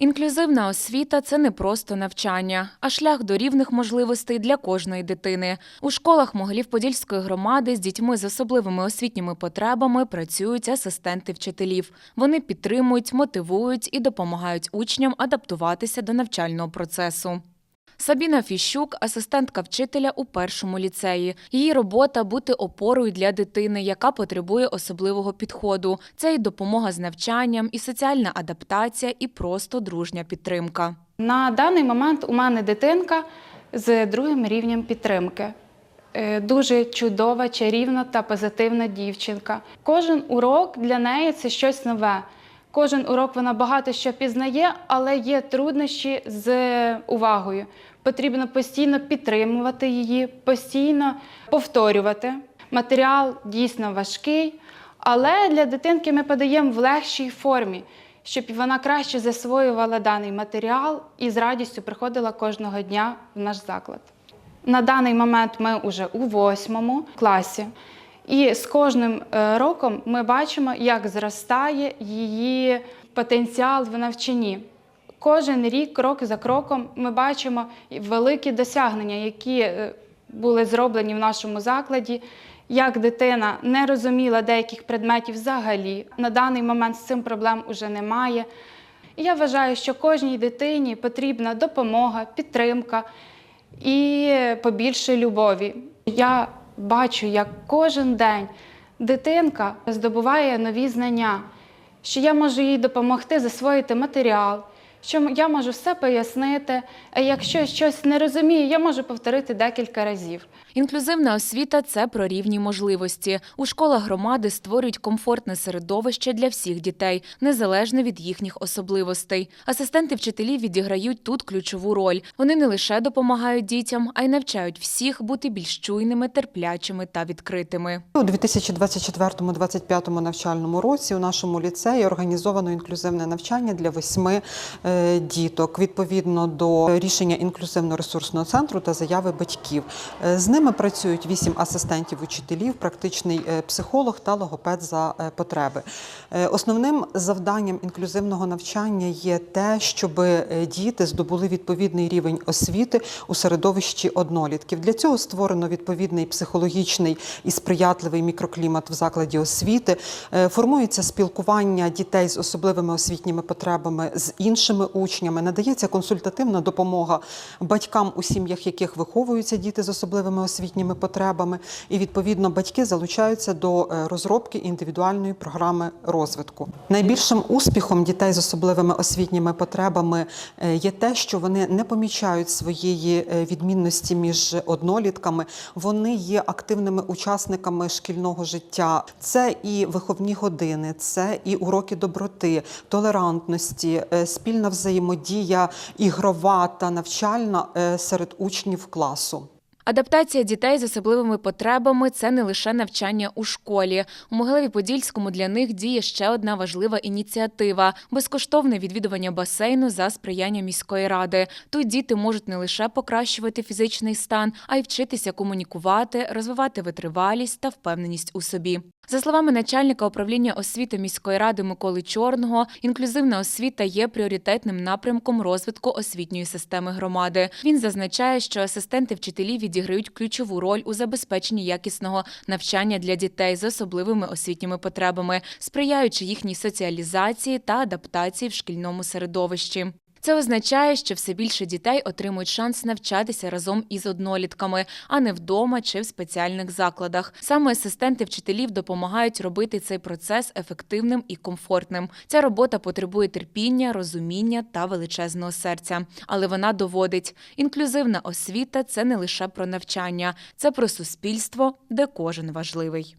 Інклюзивна освіта це не просто навчання, а шлях до рівних можливостей для кожної дитини. У школах Могилів-Подільської громади з дітьми з особливими освітніми потребами працюють асистенти вчителів. Вони підтримують, мотивують і допомагають учням адаптуватися до навчального процесу. Сабіна Фіщук – асистентка вчителя у першому ліцеї. Її робота бути опорою для дитини, яка потребує особливого підходу. Це і допомога з навчанням, і соціальна адаптація, і просто дружня підтримка. На даний момент у мене дитинка з другим рівнем підтримки. Е, Дуже чудова, чарівна та позитивна дівчинка. Кожен урок для неї це щось нове. Кожен урок вона багато що пізнає, але є труднощі з увагою. Потрібно постійно підтримувати її, постійно повторювати. Матеріал дійсно важкий, але для дитинки ми подаємо в легшій формі, щоб вона краще засвоювала даний матеріал і з радістю приходила кожного дня в наш заклад. На даний момент ми вже у восьмому класі. І з кожним е, роком ми бачимо, як зростає її потенціал в навчанні. Кожен рік, крок за кроком, ми бачимо великі досягнення, які е, були зроблені в нашому закладі. Як дитина не розуміла деяких предметів взагалі. На даний момент з цим проблем уже немає. І я вважаю, що кожній дитині потрібна допомога, підтримка і побільше любові. Я бачу, як кожен день дитинка здобуває нові знання, що я можу їй допомогти засвоїти матеріал, що я можу все пояснити. А якщо щось не розумію, я можу повторити декілька разів. Інклюзивна освіта це про рівні можливості. У школах громади створюють комфортне середовище для всіх дітей, незалежно від їхніх особливостей. Асистенти вчителів відіграють тут ключову роль. Вони не лише допомагають дітям, а й навчають всіх бути більш чуйними, терплячими та відкритими. У 2024-2025 навчальному році у нашому ліцеї організовано інклюзивне навчання для восьми е, діток відповідно до рішення інклюзивно-ресурсного центру та заяви батьків. Е, З ними працюють вісім асистентів учителів, практичний е, психолог та логопед за е, потреби. Е, Основним завданням інклюзивного навчання є те, щоб діти здобули відповідний рівень освіти у середовищі однолітків. Для цього створено відповідний психологічний і сприятливий мікроклімат в закладі освіти. Формується спілкування дітей з особливими освітніми потребами з іншими учнями. Надається консультативна допомога батькам, у сім'ях яких виховуються діти з особливими освітніми потребами. І відповідно батьки залучаються до е, розробки індивідуальної програми розвитку. Найбільшим успіхом дітей з особливими освітніми потребами е, є те, що вони не помічають своєї е, відмінності між однолітками. Вони є активними учасниками шкільного життя. Це і виховні години, це і уроки доброти, толерантності, спільна взаємодія, ігрова та навчальна серед учнів класу. Адаптація дітей з особливими потребами це не лише навчання у школі. У Могилеві-Подільському для них діє ще одна важлива ініціатива безкоштовне відвідування басейну за сприяння міської ради. Тут діти можуть не лише покращувати фізичний стан, а й вчитися комунікувати, розвивати витривалість та впевненість у собі. За словами начальника управління освіти міської ради Миколи Чорного, інклюзивна освіта є пріоритетним напрямком розвитку освітньої системи громади. Він зазначає, що асистенти вчителів відіграють ключову роль у забезпеченні якісного навчання для дітей з особливими освітніми потребами, сприяючи їхній соціалізації та адаптації в шкільному середовищі. Це означає, що все більше дітей отримують шанс навчатися разом із однолітками, а не вдома чи в спеціальних закладах. Саме асистенти вчителів допомагають робити цей процес ефективним і комфортним. Ця робота потребує терпіння, розуміння та величезного серця. Але вона доводить, інклюзивна освіта це не лише про навчання, це про суспільство, де кожен важливий.